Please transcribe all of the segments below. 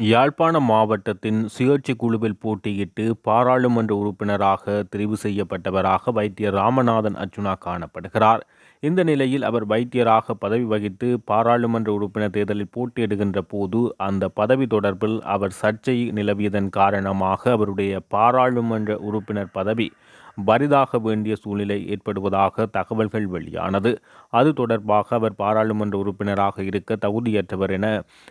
யாழ்ப்பாண மாவட்டத்தின் சுயேட்சை குழுவில் போட்டியிட்டு பாராளுமன்ற உறுப்பினராக தெரிவு செய்யப்பட்டவராக வைத்தியர் ராமநாதன் அர்ச்சுனா காணப்படுகிறார். இந்த நிலையில் அவர் வைத்தியராக பதவி வகித்து பாராளுமன்ற உறுப்பினர் தேர்தலில் போட்டியிடுகின்ற போது அந்த பதவி தொடர்பில் அவர் சர்ச்சை நிலவியதன் காரணமாக அவருடைய பாராளுமன்ற உறுப்பினர் பதவி பரிதாக வேண்டிய சூழ்நிலை ஏற்படுவதாக தகவல்கள் வெளியானது. அது தொடர்பாக அவர் பாராளுமன்ற உறுப்பினராக இருக்க தகுதியற்றவர் என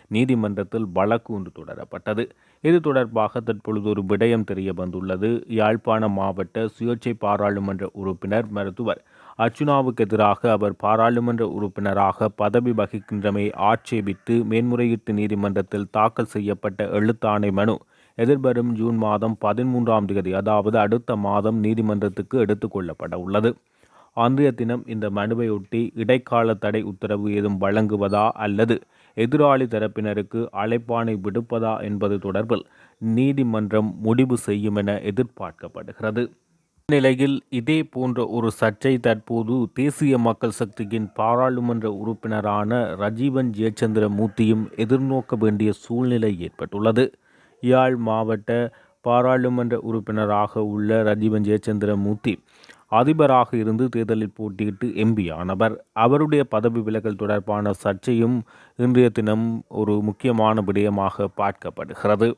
நீதிமன்றத்தில் வழக்கு ஒன்று தொடரப்பட்டது. இது தொடர்பாக தற்பொழுது ஒரு விடயம் தெரிய வந்துள்ளது. யாழ்ப்பாணம் மாவட்ட சுயேட்சை பாராளுமன்ற உறுப்பினர் மருத்துவர் அர்ச்சுனாவுக்கு எதிராக அவர் பாராளுமன்ற உறுப்பினராக பதவி வகிக்கின்றமை ஆட்சேபித்து மேன்முறையீட்டு நீதிமன்றத்தில் தாக்கல் செய்யப்பட்ட எழுத்தாணை மனு எதிர்வரும் ஜூன் மாதம் பதிமூன்றாம் தேதி அதாவது அடுத்த மாதம் நீதிமன்றத்துக்கு எடுத்துக்கொள்ளப்பட உள்ளது. அன்றைய தினம் இந்த மனுவையொட்டி இடைக்கால தடை உத்தரவு ஏதும் வழங்குவதா அல்லது எதிராளி தரப்பினருக்கு அழைப்பானை விடுப்பதா என்பது தொடர்பில் நீதிமன்றம் முடிவு செய்யும் என எதிர்பார்க்கப்படுகிறது. நிலையில் இதே போன்ற ஒரு சர்ச்சை தற்போது தேசிய மக்கள் சக்தியின் பாராளுமன்ற உறுப்பினரான ரஜீவன் ஜெயச்சந்திர மூர்த்தியும் எதிர்நோக்க வேண்டிய சூழ்நிலை ஏற்பட்டுள்ளது. யாழ் மாவட்ட பாராளுமன்ற உறுப்பினராக உள்ள ரஜீவன் ஜெயச்சந்திர மூர்த்தி அதிபராக இருந்து தேர்தலில் போட்டியிட்டு எம்பி ஆனவர் அவருடைய பதவி விலகல் தொடர்பான சர்ச்சையும் இன்றைய தினம் ஒரு முக்கியமான விடயமாக பார்க்கப்படுகிறது.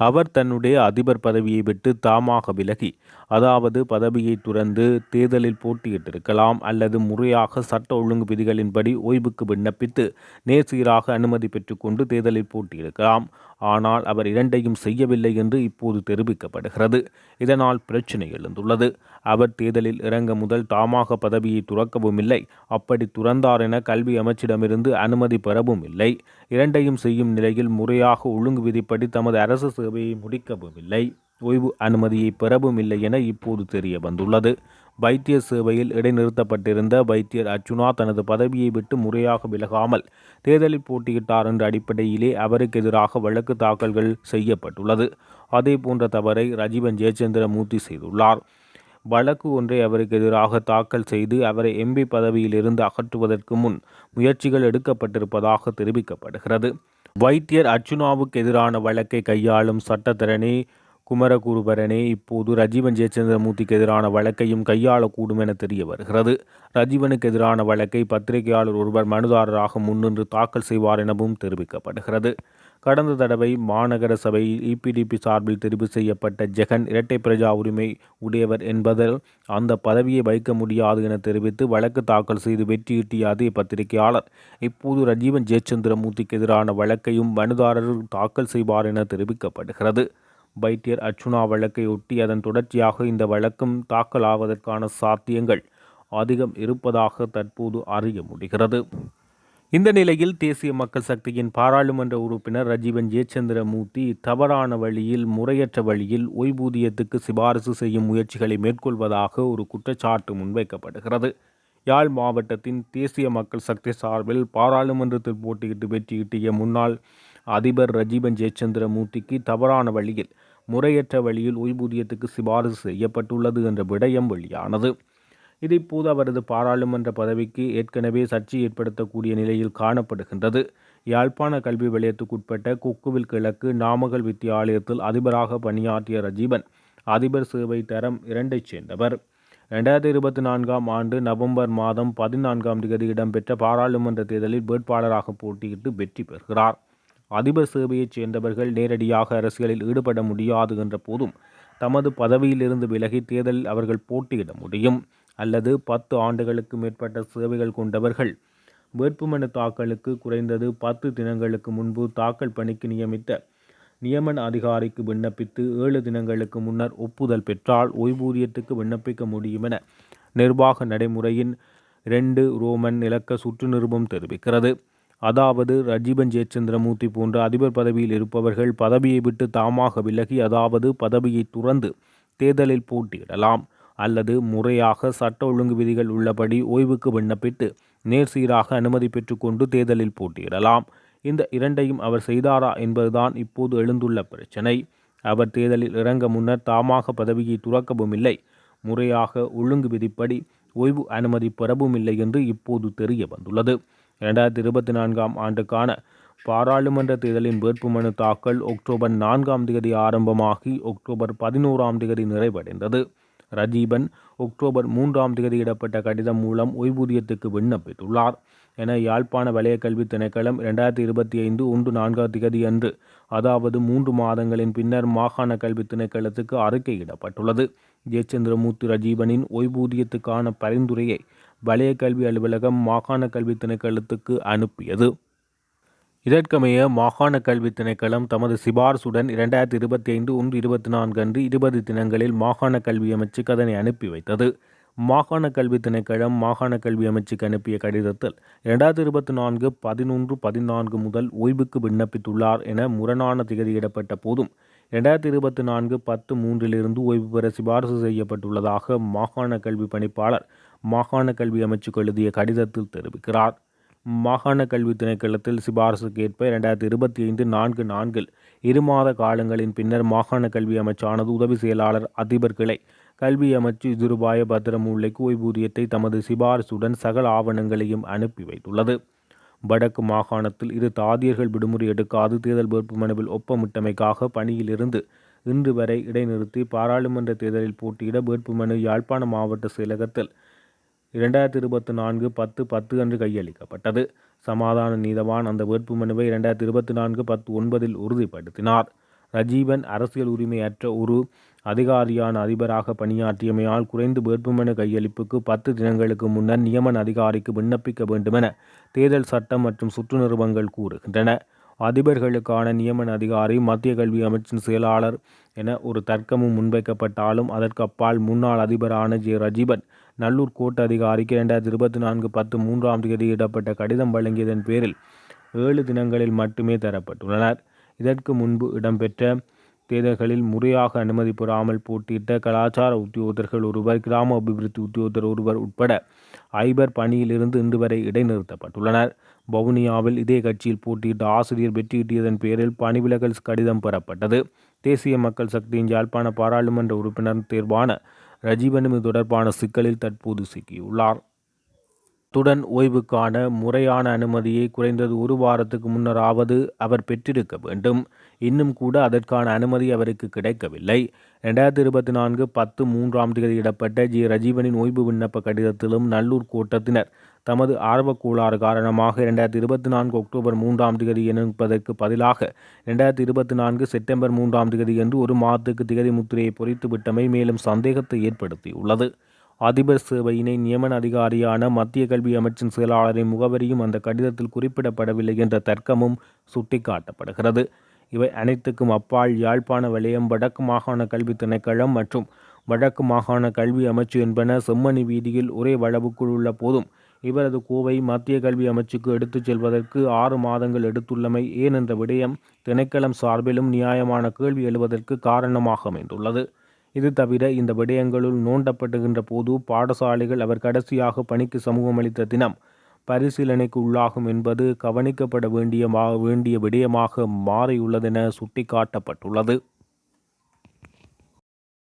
அவர் தன்னுடைய அதிபர் பதவியை விட்டு தாமாக விலகி அதாவது பதவியை துறந்து தேர்தலில் போட்டியிட்டிருக்கலாம் அல்லது முறையாக சட்ட ஒழுங்கு விதிகளின்படி ஓய்வுக்கு விண்ணப்பித்து நேர்சீராக அனுமதி பெற்றுக்கொண்டு தேர்தலில் போட்டியிருக்கலாம் ஆனால் அவர் இரண்டையும் செய்யவில்லை என்று இப்போது தெரிவிக்கப்படுகிறது. இதனால் பிரச்சினை எழுந்துள்ளது. அவர் தேர்தலில் இறங்க முதல் தாமாக பதவியை துறக்கவும் இல்லை. அப்படி துறந்தார் என கல்வி அமைச்சிடமிருந்து அனுமதி பெறவும் இல்லை. இரண்டையும் செய்யும் நிலையில் முறையாக ஒழுங்கு விதிப்படி தமது அரசு சேவையை முடிக்கவும் இல்லை. ஓய்வு அனுமதியை பெறவும் இல்லை என இப்போது தெரிய வந்துள்ளது. வைத்திய சேவையில் இடைநிறுத்தப்பட்டிருந்த வைத்தியர் அர்ச்சுனா தனது பதவியை விட்டு முறையாக விலகாமல் தேர்தலில் போட்டியிட்டார் என்ற அடிப்படையிலே அவருக்கு எதிராக வழக்கு தாக்கல்கள் செய்யப்பட்டுள்ளது. அதே போன்ற தவறை ரஜீவன் ஜெயச்சந்திர மூர்த்தி செய்துள்ளார். வழக்கு ஒன்றை அவருக்கு எதிராக தாக்கல் செய்து அவரை எம்பி பதவியிலிருந்து அகற்றுவதற்கு முன் முயற்சிகள் எடுக்கப்பட்டிருப்பதாக தெரிவிக்கப்படுகிறது. வைத்தியர் அர்ச்சுனாவுக்கு எதிரான வழக்கை கையாளும் சட்டத்தரணி குமரகுருபரனே இப்போது ரஜீவன் ஜெயச்சந்திரமூர்த்திக்கு எதிரான வழக்கையும் கையாளக்கூடும் என தெரிய வருகிறது. ரஜீவனுக்கு எதிரான வழக்கை பத்திரிகையாளர் ஒருவர் மனுதாரராக முன்னின்று தாக்கல் செய்வார் எனவும் தெரிவிக்கப்படுகிறது. கடந்த தடவை மாநகர சபை இபிடிபி சார்பில் தெரிவு செய்யப்பட்ட ஜெகன் இரட்டை பிரஜா உரிமை உடையவர் என்பதால் அந்த பதவியை வைக்க முடியாது என தெரிவித்து வழக்கு தாக்கல் செய்து வெற்றியீட்டிய அதே பத்திரிகையாளர். இப்போது ரஜீவன் ஜெயச்சந்திரமூர்த்திக்கு எதிரான வழக்கையும் மனுதாரர் தாக்கல் செய்வார் என தெரிவிக்கப்படுகிறது. வைத்தியர் அர்ச்சுனா வழக்கை ஒட்டி அதன் தொடர்ச்சியாக இந்த வழக்கும் தாக்கலாவதற்கான சாத்தியங்கள் அதிகம் இருப்பதாக தற்போது அறிய முடிகிறது. இந்த நிலையில் தேசிய மக்கள் சக்தியின் பாராளுமன்ற உறுப்பினர் ரஜீவன் ஜெயச்சந்திர மூர்த்தி தவறான வழியில் முறையற்ற வழியில் ஓய்வூதியத்துக்கு சிபாரிசு செய்யும் முயற்சிகளை மேற்கொள்வதாக ஒரு குற்றச்சாட்டு முன்வைக்கப்படுகிறது. யாழ் மாவட்டத்தின் தேசிய மக்கள் சக்தி சார்பில் பாராளுமன்றத்தில் போட்டியிட்டு வெற்றியிட்டிய முன்னாள் அதிபர் ரஜீவன் ஜெயச்சந்திர மூர்த்திக்கு தவறான வழியில் முறையற்ற வழியில் ஓய்வூதியத்துக்கு சிபாரிசு செய்யப்பட்டுள்ளது என்ற விடயம் வெளியானது. இதைப்போது அவரது பாராளுமன்ற பதவிக்கு ஏற்கனவே சர்ச்சை ஏற்படுத்தக்கூடிய நிலையில் காணப்படுகின்றது. யாழ்ப்பாண கல்வி வலயத்துக்குட்பட்ட கொக்குவில் கிழக்கு நாமகல் வித்தியாலயத்தில் அதிபராக பணியாற்றிய ரஜீவன் அதிபர் சேவை தரம் இரண்டைச் சேர்ந்தவர். ரெண்டாயிரத்தி இருபத்தி நான்காம் ஆண்டு நவம்பர் மாதம் பதினான்காம் தேதி இடம்பெற்ற பாராளுமன்ற தேர்தலில் வேட்பாளராக போட்டியிட்டு வெற்றி பெறுகிறார். அதிபர் சேவையைச் சேர்ந்தவர்கள் நேரடியாக அரசியலில் ஈடுபட முடியாது என்ற போதும் தமது பதவியிலிருந்து விலகி தேர்தலில் அவர்கள் போட்டியிட முடியும். அல்லது பத்து ஆண்டுகளுக்கு மேற்பட்ட சேவைகள் கொண்டவர்கள். வேட்புமனு தாக்கலுக்கு குறைந்தது பத்து தினங்களுக்கு முன்பு தாக்கல் பணிக்கு நியமித்த நியமன அதிகாரிக்கு விண்ணப்பித்து ஏழு தினங்களுக்கு முன்னர் ஒப்புதல் பெற்றால் ஓய்வூதியத்துக்கு விண்ணப்பிக்க முடியும் என நிர்வாக நடைமுறையின் ரெண்டு ரோமன் இலக்க சுற்று நிருபம் தெரிவிக்கிறது. அதாவது ரஜீபன் ஜெயச்சந்திரமூர்த்தி போன்ற அதிபர் பதவியில் இருப்பவர்கள் பதவியை விட்டு தாமாக விலகி அதாவது பதவியை துறந்து தேர்தலில் போட்டியிடலாம். அல்லது முறையாக சட்ட ஒழுங்கு விதிகள் உள்ளபடி ஓய்வுக்கு விண்ணப்பித்து நேர்சீராக அனுமதி பெற்றுக்கொண்டு தேர்தலில் போட்டியிடலாம். இந்த இரண்டையும் அவர் செய்தாரா என்பதுதான் இப்போது எழுந்துள்ள பிரச்சினை. அவர் தேர்தலில் இறங்க முன்னர் தாமாக பதவியை துறக்கவும் இல்லை. முறையாக ஒழுங்கு விதிப்படி ஓய்வு அனுமதி பெறவும் இல்லை என்று இப்போது தெரிய வந்துள்ளது. இரண்டாயிரத்தி இருபத்தி நான்காம் ஆண்டுக்கான பாராளுமன்ற தேர்தலின் வேட்புமனு தாக்கல் அக்டோபர் நான்காம் தேதி ஆரம்பமாகி அக்டோபர் பதினோராம் தேதி நிறைவடைந்தது. ரஜீபன் அக்டோபர் மூன்றாம் தேதியிடப்பட்ட கடிதம் மூலம் ஓய்வூதியத்துக்கு விண்ணப்பித்துள்ளார் என யாழ்ப்பாண வலயக்கல்வி திணைக்களம் இரண்டாயிரத்தி இருபத்தி ஐந்து ஒன்று நான்காம் திகதி அன்று அதாவது மூன்று மாதங்களின் பின்னர் மாகாண கல்வி திணைக்களத்துக்கு அறிக்கையிடப்பட்டுள்ளது ஜெயச்சந்திரமூர்த்தி ரஜீவனின் ஓய்வூதியத்துக்கான பரிந்துரையை வலயக்கல்வி அலுவலகம் மாகாண கல்வி திணைக்களத்துக்கு அனுப்பியது. இதற்கமைய மாகாண கல்வி திணைக்களம் தமது சிபார்சுடன் இரண்டாயிரத்தி இருபத்தி ஐந்து ஒன்று இருபத்தி நான்கு அன்று இருபது தினங்களில் மாகாண கல்வி அமைச்சுக்கு அதனை அனுப்பி வைத்தது. மாகாண கல்வி திணைக்களம் மாகாண கல்வி அமைச்சுக்கு அனுப்பிய கடிதத்தில் இரண்டாயிரத்தி இருபத்தி நான்கு பதினொன்று பதினான்கு முதல் ஓய்வுக்கு விண்ணப்பித்துள்ளார் என முரணான திகதியிடப்பட்ட போதும் இரண்டாயிரத்தி இருபத்தி நான்கு பத்து மூன்றிலிருந்து ஓய்வு பெற சிபாரசு செய்யப்பட்டுள்ளதாக மாகாண கல்வி பணிப்பாளர் மாகாண கல்வி அமைச்சுக்கு எழுதிய கடிதத்தில் தெரிவிக்கிறார். மாகாண கல்வி திணைக்களத்தில் சிபாரசுக்கு ஏற்ப இரண்டாயிரத்தி இருபத்தி ஐந்து நான்கு நான்கில் இரு மாத காலங்களின் பின்னர் மாகாண கல்வி அமைச்சானது உதவி செயலாளர் அதிபர் கிளை. கல்வி அமைச்சு திருபாய பத்திரமுல்லைக்கு ஓய்வூதியத்தை தமது சிபாரசுடன் சகல ஆவணங்களையும் அனுப்பி வைத்துள்ளது. வடக்கு மாகாணத்தில் இரு தாதியர்கள் விடுமுறை எடுக்காது தேர்தல் வேட்புமனுவில் ஒப்பமிட்டமைக்காக பணியிலிருந்து இன்று வரை இடைநிறுத்தி பாராளுமன்ற தேர்தலில் போட்டியிட வேட்புமனு யாழ்ப்பாண மாவட்ட செயலகத்தில் இரண்டாயிரத்தி இருபத்தி நான்கு பத்து பத்து அன்று கையளிக்கப்பட்டது. சமாதான நீதவான் அந்த வேட்புமனுவை இரண்டாயிரத்தி இருபத்தி நான்கு பத்து ஒன்பதில் உறுதிப்படுத்தினார். ரஜீவன் அரசியல் உரிமையற்ற ஒரு அதிகாரியான அதிபராக பணியாற்றியமையால் குறைந்த வேட்புமனு கையளிப்புக்கு பத்து தினங்களுக்கு முன்னர் நியமன அதிகாரிக்கு விண்ணப்பிக்க வேண்டுமென தேர்தல் சட்டம் மற்றும் சுற்று நிறுவங்கள் கூறுகின்றன. அதிபர்களுக்கான நியமன அதிகாரி மத்திய கல்வி அமைச்சின் செயலாளர் என ஒரு தர்க்கமும் முன்வைக்கப்பட்டாலும் அதற்கு அப்பால் முன்னாள் அதிபரான ஜே. ரஜீபன் நல்லூர் கோட்ட அதிகாரிக்கு இரண்டாயிரத்தி இருபத்தி நான்கு பத்து மூன்றாம் தேதி இடப்பட்ட கடிதம் வழங்கியதன் பேரில் ஏழு தினங்களில் மட்டுமே தரப்பட்டுள்ளனர். இதற்கு முன்பு இடம்பெற்ற தேர்தல்களில் முறையாக அனுமதி பெறாமல் போட்டியிட்ட கலாச்சார உத்தியோகத்தர்கள் ஒருவர் கிராம அபிவிருத்தி உத்தியோகத்தர் ஒருவர் உட்பட ஐபர் பணியிலிருந்து இன்று வரை இடைநிறுத்தப்பட்டுள்ளனர். வவுனியாவில் இதே கட்சியில் போட்டியிட்ட ஆசிரியர் வெற்றியிட்டியதன் பேரில் பணிவிலகல் கடிதம் பெறப்பட்டது. தேசிய மக்கள் சக்தியின் யாழ்ப்பாண பாராளுமன்ற உறுப்பினர் தேர்வான ரஜீவனும் இது தொடர்பான சிக்கலில் தற்போது சிக்கியுள்ளார். துடன் ஓய்வுக்கான முறையான அனுமதியை குறைந்தது ஒரு வாரத்துக்கு முன்னராவது அவர் பெற்றிருக்க வேண்டும். இன்னும் கூட அதற்கான அனுமதி அவருக்கு கிடைக்கவில்லை. ரெண்டாயிரத்தி இருபத்தி நான்கு பத்து மூன்றாம் தேதி இடப்பட்ட ஜி. ரஜீவனின் ஓய்வு விண்ணப்ப கடிதத்திலும் நல்லூர் கூட்டத்தினர் தமது ஆர்வக்கோளாறு காரணமாக இரண்டாயிரத்தி இருபத்தி நான்கு அக்டோபர் மூன்றாம் தேதி என்பதற்கு பதிலாக இரண்டாயிரத்தி இருபத்தி நான்கு செப்டம்பர் மூன்றாம் தேதி என்று ஒரு மாதத்துக்கு திகதி முத்திரையை பொறித்து விட்டமை மேலும் சந்தேகத்தை ஏற்படுத்தியுள்ளது. அதிபர் சேவையினை நியமன அதிகாரியான மத்திய கல்வி அமைச்சின் செயலாளரின் முகவரியும் அந்த கடிதத்தில் குறிப்பிடப்படவில்லை என்ற தர்க்கமும் சுட்டிக்காட்டப்படுகிறது. இவை அனைத்துக்கும் அப்பால் யாழ்ப்பாண வலயம் வடக்கு மாகாண கல்வி திணைக்களம் மற்றும் வடக்கு மாகாண கல்வி அமைச்சு என்பன செம்மணி வீதியில் ஒரே வளவுக்குள் உள்ள போதும். இவரது கோவை மத்திய கல்வி அமைச்சுக்கு எடுத்துச் செல்வதற்கு ஆறு மாதங்கள் எடுத்துள்ளமை ஏன் என்ற விடயம் திணைக்களம் சார்பிலும் நியாயமான கேள்வி எழுவதற்கு காரணமாக அமைந்துள்ளது. இது தவிர இந்த விடயங்களுள் நோண்டப்படுகின்ற போது பாடசாலைகள் அவர் கடைசியாக பணிக்கு சமூகமளித்த தினம் பரிசீலனைக்கு உள்ளாகும் என்பது கவனிக்கப்பட வேண்டிய வேண்டிய விடயமாக மாறியுள்ளதென சுட்டிக்காட்டப்பட்டுள்ளது.